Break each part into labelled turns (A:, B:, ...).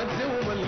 A: vamos dizer uma, né?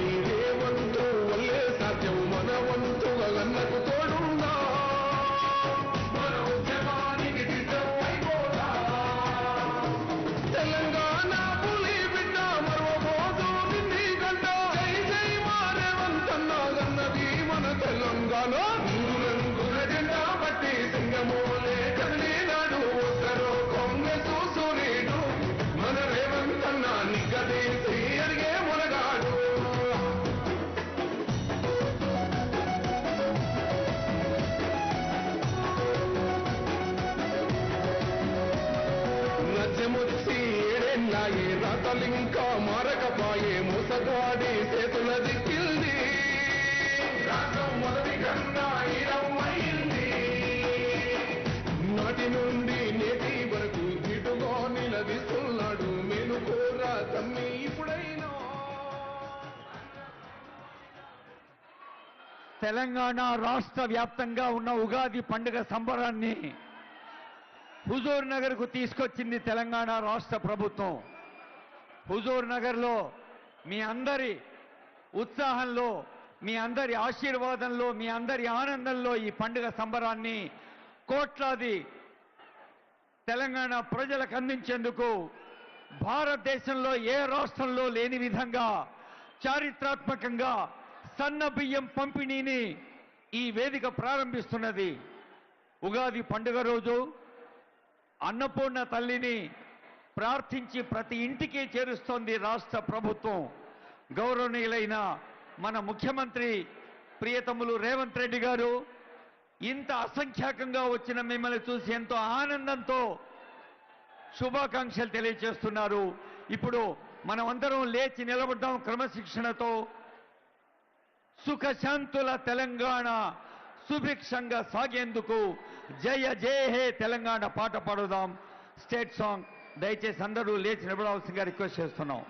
A: ఏడేళ్ళాయే రాతలింకా మారకపాయే మోసగాడి చేతుల దిక్కింది. నాటి నుండి నేటి వరకు దిటుగా నిలదీస్తున్నాడు మేలు కోరా తమ్మి ఇప్పుడైనా.
B: తెలంగాణ రాష్ట్ర వ్యాప్తంగా ఉన్న ఉగాది పండుగ సంబరాన్ని హుజూర్ నగర్కు తీసుకొచ్చింది తెలంగాణ రాష్ట్ర ప్రభుత్వం. హుజూర్ నగర్లో మీ అందరి ఉత్సాహంలో మీ అందరి ఆశీర్వాదంలో మీ అందరి ఆనందంలో ఈ పండుగ సంబరాన్ని కోట్లాది తెలంగాణ ప్రజలకు అందించేందుకు భారతదేశంలో ఏ రాష్ట్రంలో లేని విధంగా చారిత్రాత్మకంగా సన్న బియ్యం పంపిణీని ఈ వేదిక ప్రారంభిస్తున్నది. ఉగాది పండుగ రోజు అన్నపూర్ణ తల్లిని ప్రార్థించి ప్రతి ఇంటికి చేరుస్తోంది రాష్ట్ర ప్రభుత్వం. గౌరవనీయులైన మన ముఖ్యమంత్రి ప్రియతములు రేవంత్ రెడ్డి గారు ఇంత అసంఖ్యాకంగా వచ్చిన మిమ్మల్ని చూసి ఎంతో ఆనందంతో శుభాకాంక్షలు తెలియజేస్తున్నారు. ఇప్పుడు మనమందరం లేచి నిలబడ్డాం క్రమశిక్షణతో. సుఖశాంతుల తెలంగాణ సుభిక్షంగా సాగేందుకు జయ జయ హే తెలంగాణ పాట పాడుదాం. State song. దయచేసి అందరూ లేచి నిలబడాల్సిందిగా రిక్వెస్ట్ చేస్తున్నాం.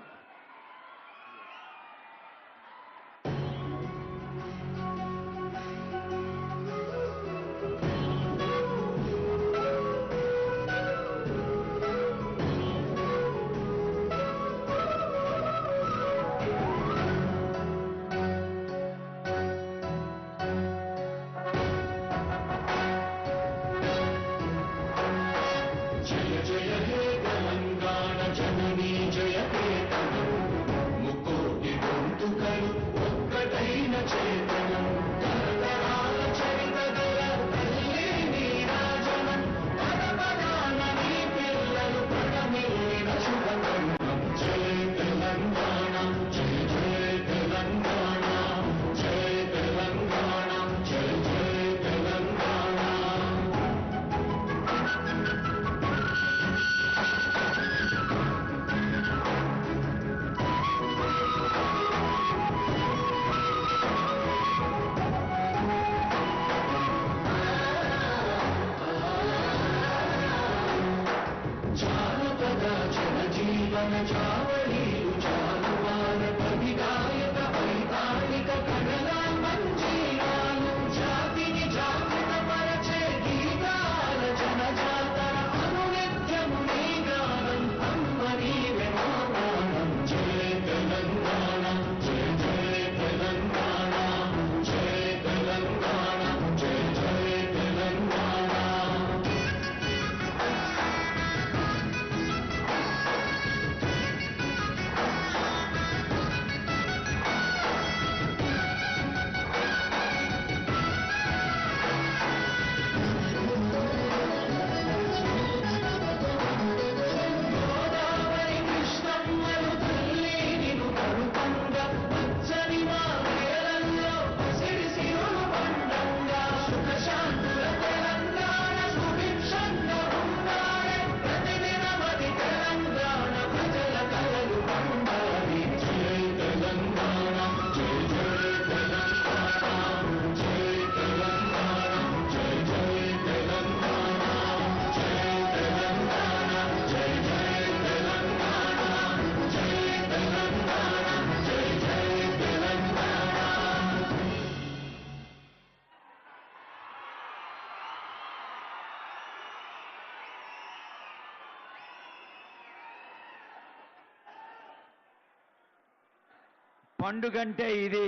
B: పండుగ అంటే ఇది.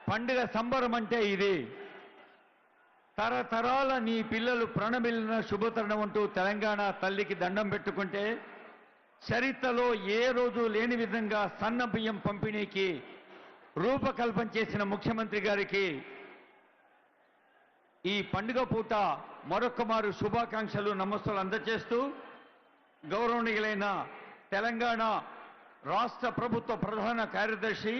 B: పండుగ సంబరం అంటే ఇది. తరతరాల నీ పిల్లలు ప్రణమిలిన శుభతరణం అంటూ తెలంగాణ తల్లికి దండం పెట్టుకుంటే చరిత్రలో ఏ రోజు లేని విధంగా సన్న బియ్యం పంపిణీకి రూపకల్పన చేసిన ముఖ్యమంత్రి గారికి ఈ పండుగ పూట మరొకమారు శుభాకాంక్షలు నమస్సులు అందజేస్తూ గౌరవనీయులైన తెలంగాణ రాష్ట్ర ప్రభుత్వ ప్రధాన కార్యదర్శి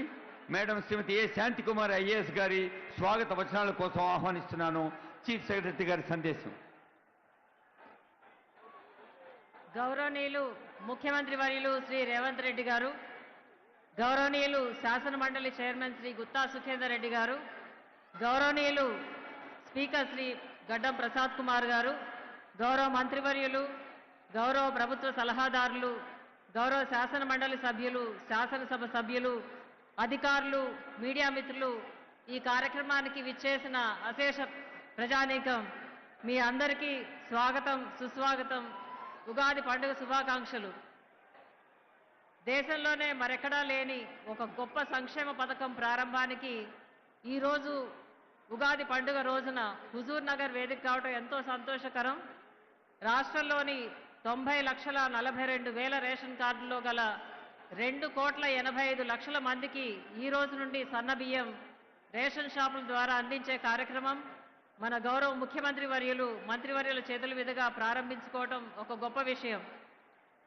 B: madam Shrimati A. Shantikumari IAS గారి స్వాగత వచనాల కోసం ఆహ్వానిస్తున్నాను. చీఫ్ సెక్రటరీ గారి సందేశం.
C: గౌరవనీయులు ముఖ్యమంత్రి వర్యులు శ్రీ రేవంత్ రెడ్డి గారు గౌరవనీయులు శాసన మండలి చైర్మన్ శ్రీ గుత్తా సుఖేందర్ రెడ్డి గారు గౌరవనీయులు స్పీకర్ శ్రీ గడ్డం ప్రసాద్ కుమార్ గారు గౌరవ మంత్రివర్యులు గౌరవ ప్రభుత్వ సలహాదారులు గౌరవ శాసన మండలి సభ్యులు శాసనసభ సభ్యులు అధికారులు మీడియా మిత్రులు ఈ కార్యక్రమానికి విచ్చేసిన అశేష ప్రజానీకం మీ అందరికీ స్వాగతం సుస్వాగతం ఉగాది పండుగ శుభాకాంక్షలు. దేశంలోనే మరెక్కడా లేని ఒక గొప్ప సంక్షేమ పథకం ప్రారంభానికి ఈరోజు ఉగాది పండుగ రోజున హుజూర్ నగర్ వేదిక కావడం ఎంతో సంతోషకరం. రాష్ట్రంలోని తొంభై లక్షల నలభై రెండు వేల రేషన్ కార్డులో గల రెండు కోట్ల ఎనభై ఐదు లక్షల మందికి ఈ రోజు నుండి సన్న బియ్యం రేషన్ షాపుల ద్వారా అందించే కార్యక్రమం మన గౌరవ ముఖ్యమంత్రి వర్యులు మంత్రివర్యుల చేతుల మీదుగా ప్రారంభించుకోవటం ఒక గొప్ప విషయం.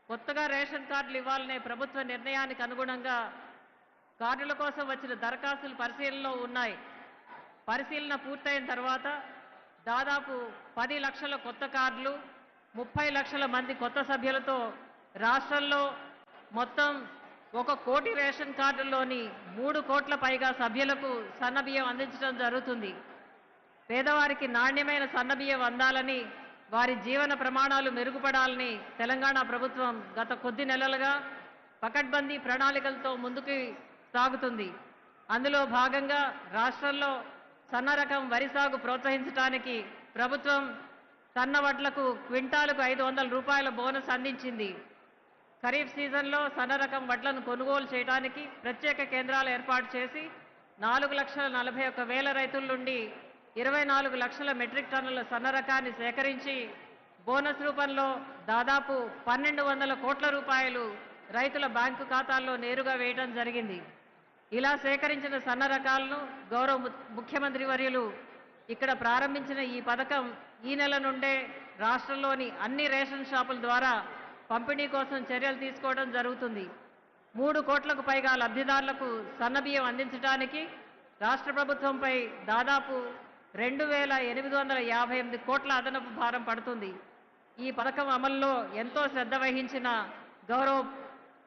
C: కొత్తగా రేషన్ కార్డులు ఇవ్వాలనే ప్రభుత్వ నిర్ణయానికి అనుగుణంగా కార్డుల కోసం వచ్చిన దరఖాస్తులు పరిశీలనలో ఉన్నాయి. పరిశీలన పూర్తయిన తర్వాత దాదాపు పది లక్షల కొత్త కార్డులు ముప్పై లక్షల మంది కొత్త సభ్యులతో రాష్ట్రంలో మొత్తం ఒక కోటి రేషన్ కార్డుల్లోని మూడు కోట్ల పైగా సభ్యులకు సన్నబియ్యం అందించడం జరుగుతుంది. పేదవారికి నాణ్యమైన సన్నబియ్యం అందాలని వారి జీవన ప్రమాణాలు మెరుగుపడాలని తెలంగాణ ప్రభుత్వం గత కొద్ది నెలలుగా పకడ్బందీ ప్రణాళికలతో ముందుకు సాగుతుంది. అందులో భాగంగా రాష్ట్రంలో సన్న రకం వరి సాగు ప్రోత్సహించడానికి ప్రభుత్వం సన్న వడ్లకు క్వింటాలకు ఐదు వందల రూపాయల బోనస్ అందించింది. ఖరీఫ్ సీజన్లో సన్న రకం వడ్లను కొనుగోలు చేయడానికి ప్రత్యేక కేంద్రాలు ఏర్పాటు చేసి నాలుగు లక్షల నలభై ఒక్క వేల రైతుల నుండి ఇరవై నాలుగు లక్షల మెట్రిక్ టన్నుల సన్న రకాన్ని సేకరించి బోనస్ రూపంలో దాదాపు పన్నెండు వందల కోట్ల రూపాయలు రైతుల బ్యాంకు ఖాతాల్లో నేరుగా వేయడం జరిగింది. ఇలా సేకరించిన సన్న రకాలను గౌరవ ముఖ్యమంత్రి వర్యులు ఇక్కడ ప్రారంభించిన ఈ పథకం ఈ నెల నుండే రాష్ట్రంలోని అన్ని రేషన్ షాపుల ద్వారా పంపిణీ కోసం చర్యలు తీసుకోవడం జరుగుతుంది. మూడు కోట్లకు పైగా లబ్ధిదారులకు సన్నబియ్యం అందించడానికి రాష్ట్ర ప్రభుత్వంపై దాదాపు రెండు వేల ఎనిమిది వందల యాభై ఎనిమిది కోట్ల అదనపు భారం పడుతుంది. ఈ పథకం అమల్లో ఎంతో శ్రద్ధ వహించిన గౌరవ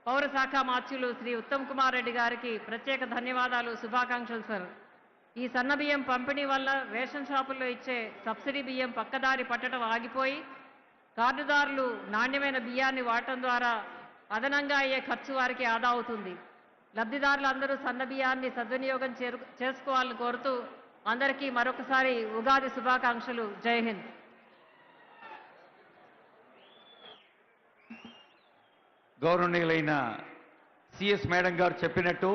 C: పౌర శాఖ మార్చులు శ్రీ ఉత్తమ్ కుమార్ రెడ్డి గారికి ప్రత్యేక ధన్యవాదాలు శుభాకాంక్షలు సార్. ఈ సన్న బియ్యం పంపిణీ వల్ల రేషన్ షాపుల్లో ఇచ్చే సబ్సిడీ బియ్యం పక్కదారి పట్టడం ఆగిపోయి కార్డుదారులు నాణ్యమైన బియ్యాన్ని వాడటం ద్వారా అదనంగా అయ్యే ఖర్చు వారికి ఆదా అవుతుంది. లబ్ధిదారులందరూ సన్న బియ్యాన్ని సద్వినియోగం చేరు చేసుకోవాలని కోరుతూ అందరికీ మరొకసారి ఉగాది శుభాకాంక్షలు. జై హింద్.
B: గౌరవనీయులైన సిఎస్ మేడం గారు చెప్పినట్టు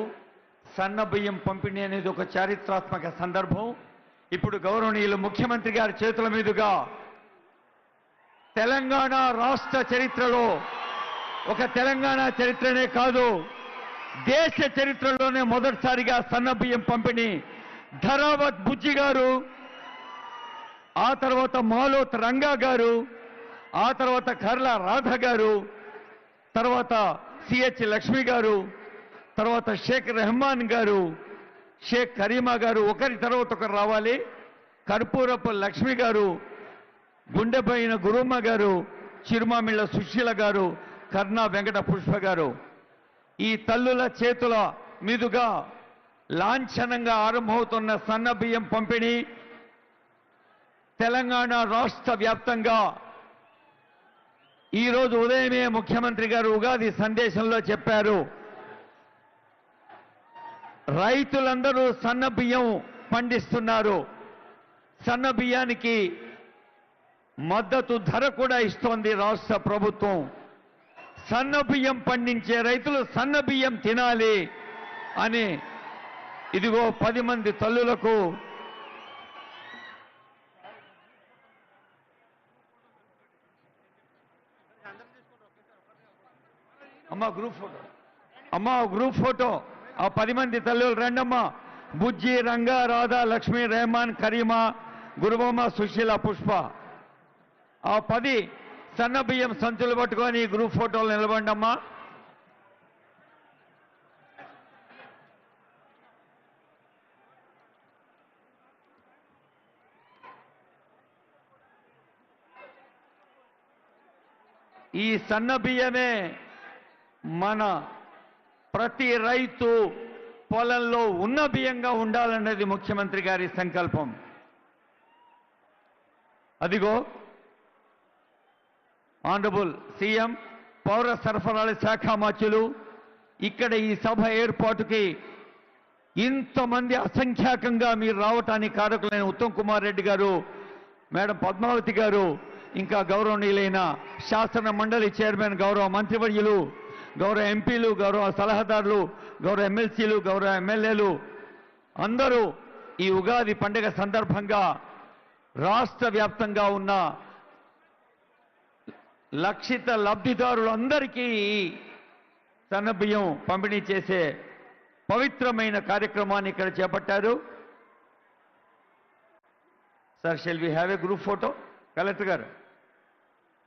B: సన్న బియ్యం పంపిణీ అనేది ఒక చారిత్రాత్మక సందర్భం. ఇప్పుడు గౌరవనీయులు ముఖ్యమంత్రి గారి చేతుల మీదుగా తెలంగాణ రాష్ట్ర చరిత్రలో ఒక తెలంగాణ చరిత్రనే కాదు దేశ చరిత్రలోనే మొదటిసారిగా సన్న బియ్యం పంపిణీ. ధరావత్ బుజ్జి గారు ఆ తర్వాత మాలోత్ రంగా గారు ఆ తర్వాత కర్ల రాధ గారు తర్వాత సిహెచ్ లక్ష్మి గారు తర్వాత షేక్ రెహమాన్ గారు షేక్ కరీమా గారు ఒకరి తర్వాత ఒకరు రావాలి. కర్పూరపు లక్ష్మి గారు గుండెపైన గురుమ్మ గారు చిరుమామిళ్ళ సుశీల గారు కర్ణా వెంకట పుష్ప గారు. ఈ తల్లుల చేతుల మీదుగా లాంఛనంగా ఆరంభమవుతున్న సన్న బియ్యం పంపిణీ తెలంగాణ రాష్ట్ర వ్యాప్తంగా ఈరోజు ఉదయమే ముఖ్యమంత్రి గారు ఉగాది సందేశంలో చెప్పారు. రైతులందరూ సన్న బియ్యం పండిస్తున్నారు. సన్న బియ్యానికి మద్దతు ధర కూడా ఇస్తోంది రాష్ట్ర ప్రభుత్వం. సన్న బియ్యం పండించే రైతులు సన్న బియ్యం తినాలి అని ఇదిగో పది మంది తల్లులకు అమ్మా గ్రూప్ ఫోటో. అమ్మా గ్రూప్ ఫోటో. ఆ పది మంది తల్లులు రండమ్మా. బుజ్జి రంగా రాధా లక్ష్మి రెహమాన్ కరీమా గురుబొమ్మ సుశీల పుష్ప. ఆ పది సన్న బియ్యం సంచులు పట్టుకొని గ్రూప్ ఫోటోలు నిలబండమ్మా ఈ సన్న బియ్యమే మన ప్రతి రైతు పొలంలో ఉన్న బియ్యంగా ఉండాలన్నది ముఖ్యమంత్రి గారి సంకల్పం. అదిగో ఆనరబుల్ సీఎం పౌర సరఫరాల శాఖ మాచులు ఇక్కడ ఈ సభ ఏర్పాటుకి ఇంతమంది అసంఖ్యాకంగా మీరు రావటానికి కారకులైన ఉత్తమ్ కుమార్ రెడ్డి గారు మేడం పద్మావతి గారు ఇంకా గౌరవనీయులైన శాసన మండలి చైర్మన్ గౌరవ మంత్రివర్యులు గౌరవ ఎంపీలు గౌరవ సలహాదారులు గౌరవ ఎమ్మెల్సీలు గౌరవ ఎమ్మెల్యేలు అందరూ ఈ ఉగాది పండుగ సందర్భంగా రాష్ట్ర వ్యాప్తంగా ఉన్న లక్షిత లబ్ధిదారులందరికీ సన్నబియ్యం పంపిణీ చేసే పవిత్రమైన కార్యక్రమాన్ని ఇక్కడ చేపట్టారు. Sir shall we have a group photo collector గారు.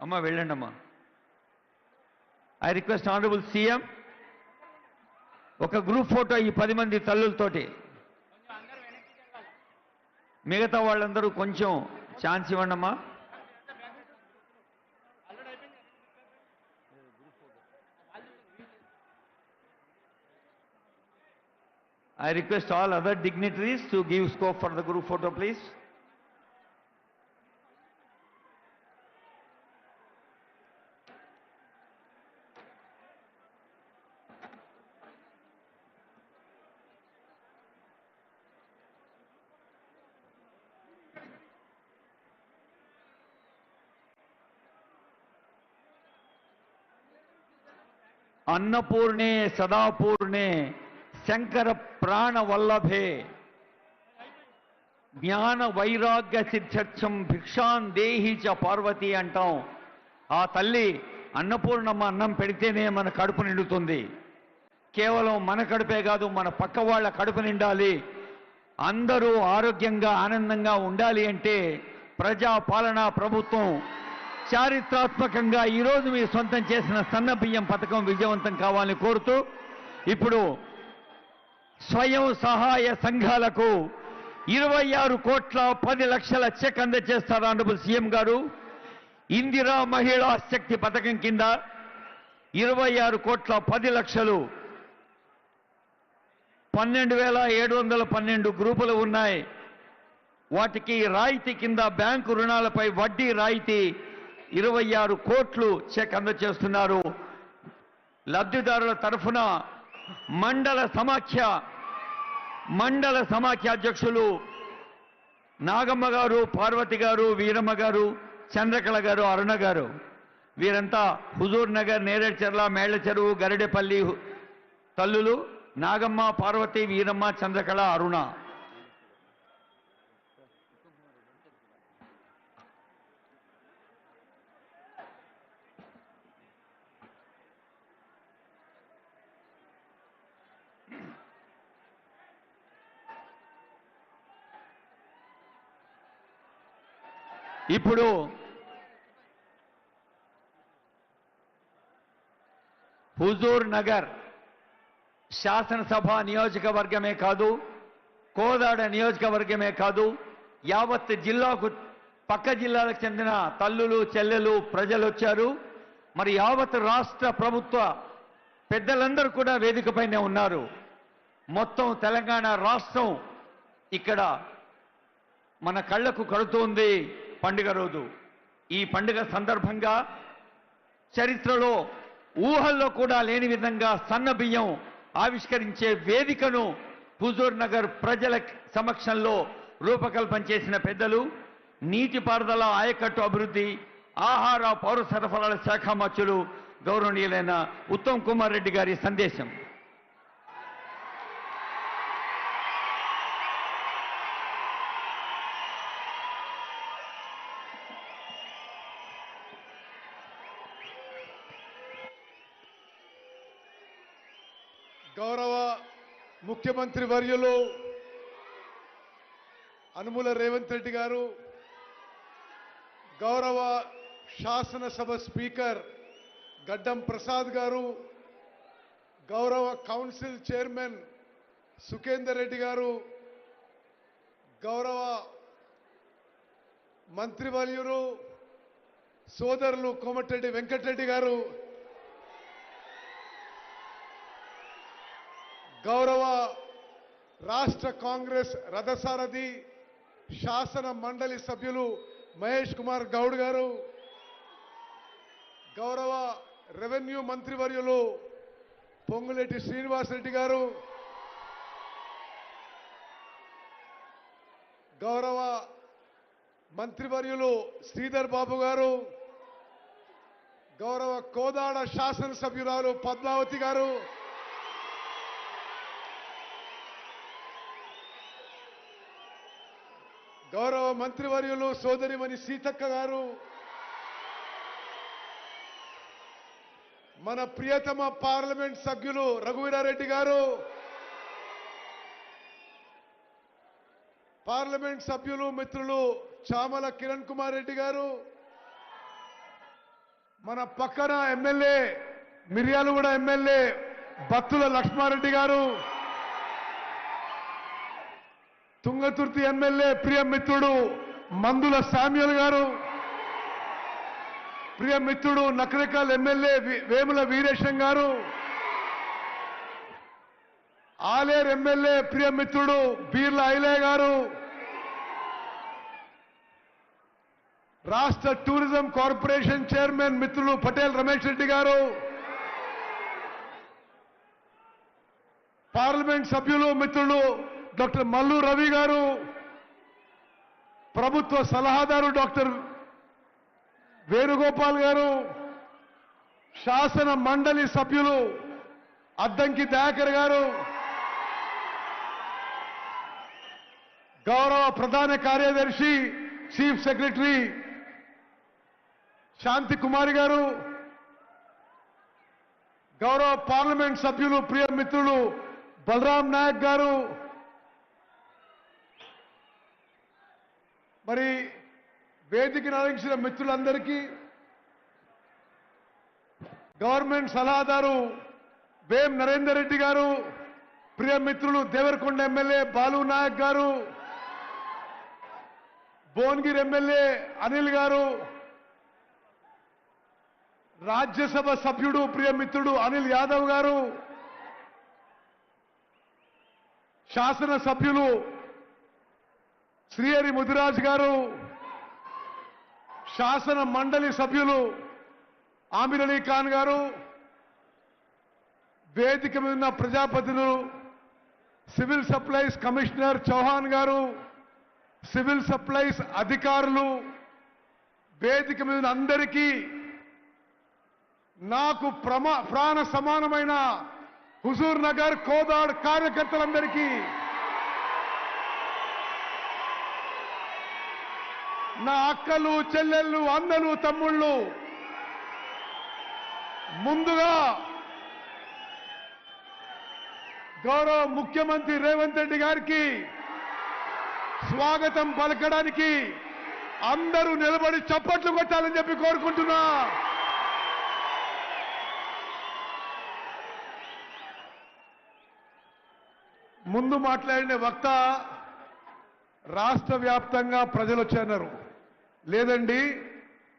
B: అమ్మ వెళ్ళండి అమ్మా ఐ రిక్వెస్ట్ ఆనరబుల్ సీఎం ఒక గ్రూప్ ఫోటో ఈ పది మంది తల్లులతోటి. మిగతా వాళ్ళందరూ కొంచెం chance ఇవ్వండమ్మా. I request all other dignitaries to give scope for the group photo please అన్నపూర్ణే సదాపూర్ణే శంకర ప్రాణ వల్లభే జ్ఞాన వైరాగ్య సిద్ధ్యర్థం భిక్షాన్ దేహి చ పార్వతి అంటాం. ఆ తల్లి అన్నపూర్ణమ్మ అన్నం పెడితేనే మన కడుపు నిండుతుంది. కేవలం మన కడుపే కాదు మన పక్క వాళ్ళ కడుపు నిండాలి. అందరూ ఆరోగ్యంగా ఆనందంగా ఉండాలి అంటే ప్రజా పాలనా ప్రభుత్వం చారిత్రాత్మకంగా ఈరోజు మీరు సొంతం చేసిన సన్న బియ్యం పథకం విజయవంతం కావాలని కోరుతూ ఇప్పుడు స్వయం సహాయ సంఘాలకు ఇరవై ఆరు కోట్ల పది లక్షల చెక్ అందజేస్తారు ఆనరబుల్ సీఎం గారు? ఇందిరా మహిళా శక్తి పథకం కింద ఇరవై ఆరు కోట్ల పది లక్షలు పన్నెండు వేల ఏడు వందల పన్నెండు గ్రూపులు ఉన్నాయి. వాటికి రాయితీ కింద బ్యాంకు రుణాలపై వడ్డీ రాయితీ ఇరవై ఆరు కోట్లు చెక్ అందజేస్తున్నారు. లబ్ధిదారుల తరఫున మండల సమాఖ్య మండల సమాఖ్య అధ్యక్షులు నాగమ్మ గారు పార్వతి గారు వీరమ్మ గారు చంద్రకళ గారు అరుణ గారు. వీరంతా హుజూర్ నగర్ నేరేడ్చర్ల మేళ్ళ చెరువు గరిడెపల్లి తల్లులు నాగమ్మ పార్వతి వీరమ్మ చంద్రకళ అరుణ. ఇప్పుడు హుజూర్ నగర్ శాసనసభ నియోజకవర్గమే కాదు కోదాడ నియోజకవర్గమే కాదు యావత్ జిల్లాకు పక్క జిల్లాలకు చెందిన తల్లులు చెల్లెలు ప్రజలు వచ్చారు. మరి యావత్ రాష్ట్ర ప్రభుత్వ పెద్దలందరూ కూడా వేదికపైనే ఉన్నారు. మొత్తం తెలంగాణ రాష్ట్రం ఇక్కడ మన కళ్ళకు కడుతుంది. పండుగ రోజు. ఈ పండుగ సందర్భంగా చరిత్రలో ఊహల్లో కూడా లేని విధంగా సన్న బియ్యం ఆవిష్కరించే వేదికను హుజూర్ నగర్ ప్రజల సమక్షంలో రూపకల్పన చేసిన పెద్దలు నీటిపారుదల ఆయకట్టు అభివృద్ధి ఆహార పౌర సరఫరాల శాఖ మంత్రులు గౌరవనీయులైన ఉత్తమ్ కుమార్ రెడ్డి గారి సందేశం
D: గౌరవ ముఖ్యమంత్రి వర్యులు అనుముల రేవంత్ రెడ్డి గారు గౌరవ శాసనసభ స్పీకర్ గడ్డం ప్రసాద్ గారు గౌరవ కౌన్సిల్ చైర్మన్ సుఖేందర్ రెడ్డి గారు గౌరవ మంత్రివర్యులు సోదరులు కోమటిరెడ్డి వెంకటరెడ్డి గారు గౌరవ రాష్ట్ర కాంగ్రెస్ రథసారథి శాసన మండలి సభ్యులు మహేష్ కుమార్ గౌడ్ గారు గౌరవ రెవెన్యూ మంత్రివర్యులు పొంగులేటి శ్రీనివాసరెడ్డి గారు గౌరవ మంత్రివర్యులు శ్రీధర్ బాబు గారు గౌరవ కోదాడ శాసనసభ్యురాలు పద్మావతి గారు గౌరవ మంత్రివర్యులు సోదరిమణి సీతక్క గారు మన ప్రియతమ పార్లమెంట్ సభ్యులు రఘువీరారెడ్డి గారు పార్లమెంట్ సభ్యులు మిత్రులు చామల కిరణ్ కుమార్ రెడ్డి గారు మన పక్కన ఎమ్మెల్యే మిర్యాలగూడ ఎమ్మెల్యే బత్తుల లక్ష్మారెడ్డి గారు తుంగతుర్తి ఎమ్మెల్యే ప్రియ మిత్రుడు మందుల శామ్యుల్ గారు. ప్రియ మిత్రుడు ఎమ్మెల్యే వేముల వీరేశం గారు. ఆలేరు ఎమ్మెల్యే ప్రియ మిత్రుడు బీర్ల ఐలే గారు. రాష్ట్ర టూరిజం కార్పొరేషన్ చైర్మన్ మిత్రులు పటేల్ రమేష్ రెడ్డి గారు. పార్లమెంట్ సభ్యులు మిత్రులు డాక్టర్ మల్లు రవి గారు ప్రభుత్వ సలహాదారు డాక్టర్ వేణుగోపాల్ గారు శాసన మండలి సభ్యులు అద్దంకి దయాకర్ గారు గౌరవ ప్రధాన కార్యదర్శి చీఫ్ సెక్రటరీ శాంతి కుమారి గారు గౌరవ పార్లమెంట్ సభ్యులు ప్రియ మిత్రులు బలరాం నాయక్ గారు మరి వేదికను అలంకించిన మిత్రులందరికీ గవర్నమెంట్ సలహాదారు వేం నరేందర్ రెడ్డి గారు ప్రియమిత్రులు దేవరకొండ ఎమ్మెల్యే బాలు నాయక్ గారు భువనగిరి ఎమ్మెల్యే అనిల్ గారు రాజ్యసభ సభ్యుడు ప్రియమిత్రుడు అనిల్ యాదవ్ గారు శాసన సభ్యులు శ్రీహరి ముదిరాజ్ గారు శాసన మండలి సభ్యులు ఆమిర్ అలీ ఖాన్ గారు వేదిక మీద ఉన్న ప్రజాప్రతినిధులు సివిల్ సప్లైస్ కమిషనర్ చౌహాన్ గారు సివిల్ సప్లైస్ అధికారులు వేదిక మీద అందరికీ నాకు ప్రమా ప్రాణ సమానమైన హుజూర్ నగర్ కోదాడ్ కార్యకర్తలందరికీ నా అక్కలు చెల్లెళ్ళు అన్నలు తమ్ముళ్ళు ముందుగా గౌరవ ముఖ్యమంత్రి రేవంత్ రెడ్డి గారికి స్వాగతం పలకడానికి అందరూ నిలబడి చప్పట్లు కొట్టాలని చెప్పి కోరుకుంటున్నా. ముందు మాట్లాడిన వక్త రాష్ట్ర వ్యాప్తంగా ప్రజలు వచ్చన్నారు. లేదండి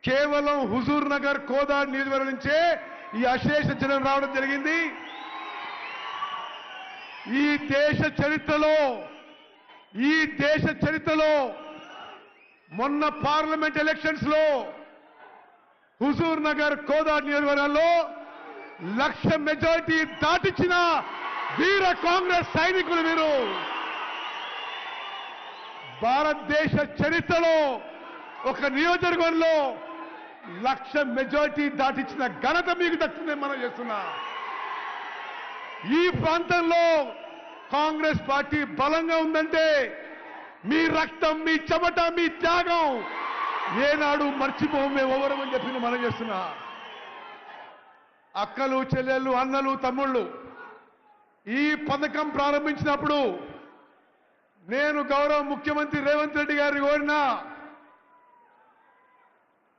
D: కేవలం హుజూర్ నగర్ కోదాడ్ నియోజకవర్గం నుంచే ఈ అశేష జనం రావడం జరిగింది. ఈ దేశ చరిత్రలో ఈ దేశ చరిత్రలో మొన్న పార్లమెంట్ ఎలక్షన్స్లో హుజూర్ నగర్ కోదాడ్ నియోజకవర్గంలో లక్ష మెజారిటీ దాటించిన వీర కాంగ్రెస్ సైనికులు మీరు. భారతదేశ చరిత్రలో ఒక నియోజకవర్గంలో లక్ష మెజారిటీ దాటించిన ఘనత మీకు దక్కుతుందని మనం చేస్తున్నా. ఈ ప్రాంతంలో కాంగ్రెస్ పార్టీ బలంగా ఉందంటే మీ రక్తం మీ చెమట మీ త్యాగం ఏనాడు మర్చిపోము మేము ఎవరమని చెప్పి మనం చేస్తున్నా. అక్కలు చెల్లెళ్ళు అన్నలు తమ్ముళ్ళు ఈ పథకం ప్రారంభించినప్పుడు నేను గౌరవ ముఖ్యమంత్రి రేవంత్ రెడ్డి గారిని కోరినా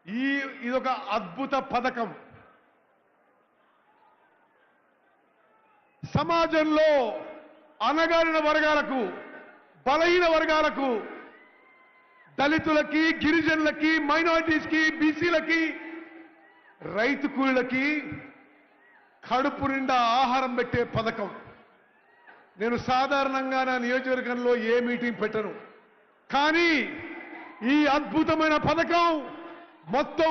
D: ఈ ఇదొక అద్భుత పథకం. సమాజంలో అనగారిన వర్గాలకు బలహీన వర్గాలకు దళితులకి గిరిజనులకి మైనారిటీస్కి బీసీలకి రైతు కూలీలకి కడుపు నిండా ఆహారం పెట్టే పథకం. నేను సాధారణంగా నా నియోజకవర్గంలో ఏ మీటింగ్ పెట్టను. కానీ ఈ అద్భుతమైన పథకం మొత్తం